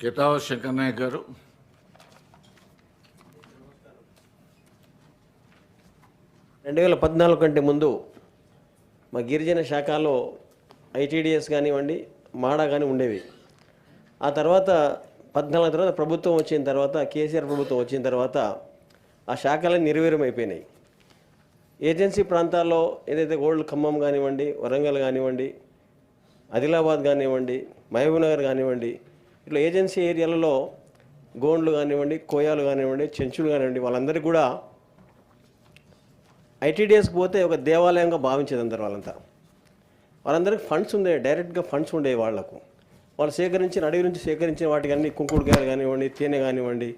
కితావ శంకర్ నాయక్ గారు. రెండు వేల పద్నాలుగు కంటే ముందు మా గిరిజన శాఖలో ఐటీడీఎస్ కానివ్వండి మాడా కానీ ఉండేవి. ఆ తర్వాత పద్నాలుగు తర్వాత ప్రభుత్వం వచ్చిన తర్వాత కేసీఆర్ ప్రభుత్వం వచ్చిన తర్వాత ఆ శాఖలన్నీ నిర్వీర్యమైపోయినాయి. ఏజెన్సీ ప్రాంతాల్లో ఏదైతే గోల్డ్ ఖమ్మం కానివ్వండి వరంగల్ కానివ్వండి ఆదిలాబాద్ కానివ్వండి మహబూబ్నగర్ కానివ్వండి ఇట్లా ఏజెన్సీ ఏరియాలలో గోండ్లు కానివ్వండి కోయాలు కానివ్వండి చెంచులు కానివ్వండి వాళ్ళందరికీ కూడా ఐటీడీఎస్కి పోతే ఒక దేవాలయంగా భావించేది అందరు వాళ్ళంతా. వాళ్ళందరికీ ఫండ్స్ ఉండేవి డైరెక్ట్గా ఫండ్స్ ఉండేవి వాళ్ళకు వాళ్ళు సేకరించిన అడవి నుంచి సేకరించిన వాటికి కుంకుడు కుంకుడుకాయలు కానివ్వండి తేనె కానివ్వండి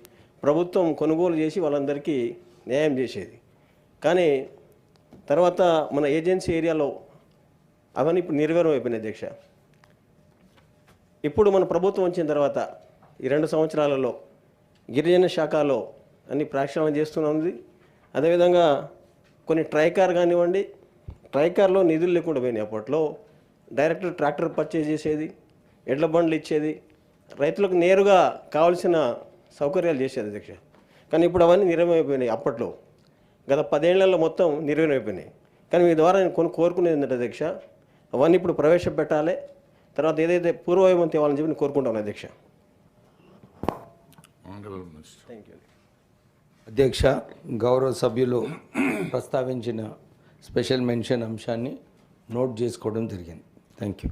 ప్రభుత్వం కొనుగోలు చేసి వాళ్ళందరికీ న్యాయం చేసేది. కానీ తర్వాత మన ఏజెన్సీ ఏరియాలో అవన్నీ ఇప్పుడు నిర్వీర్యం అయిపోయినాయి అధ్యక్ష. ఇప్పుడు మన ప్రభుత్వం వచ్చిన తర్వాత ఈ రెండు సంవత్సరాలలో గిరిజన శాఖలో అన్ని ప్రక్షాళన చేస్తున్నది. అదేవిధంగా కొన్ని ట్రైకార్ కానివ్వండి ట్రైకార్లో నిధులు లేకుండా పోయినాయి అప్పట్లో. డైరెక్ట్ ట్రాక్టర్ పర్చేజ్ చేసేది ఎడ్ల బండ్లు ఇచ్చేది రైతులకు నేరుగా కావాల్సిన సౌకర్యాలు చేసేది అధ్యక్ష. కానీ ఇప్పుడు అవన్నీ నిర్వహమైపోయినాయి అప్పట్లో. గత పదేళ్ళలో మొత్తం నిర్వహమైపోయినాయి కానీ మీ ద్వారా నేను కొన్ని కోరుకునేది ఏంటంటే అధ్యక్ష అవన్నీ ఇప్పుడు ప్రవేశపెట్టాలి. తర్వాత ఏదైతే పూర్వవైమం తేవాలని చెప్పి నేను కోరుకుంటాను అధ్యక్ష. థ్యాంక్ యూ అధ్యక్ష గౌరవ సభ్యులు ప్రస్తావించిన స్పెషల్ మెన్షన్ అంశాన్ని నోట్ చేసుకోవడం జరిగింది. Thank you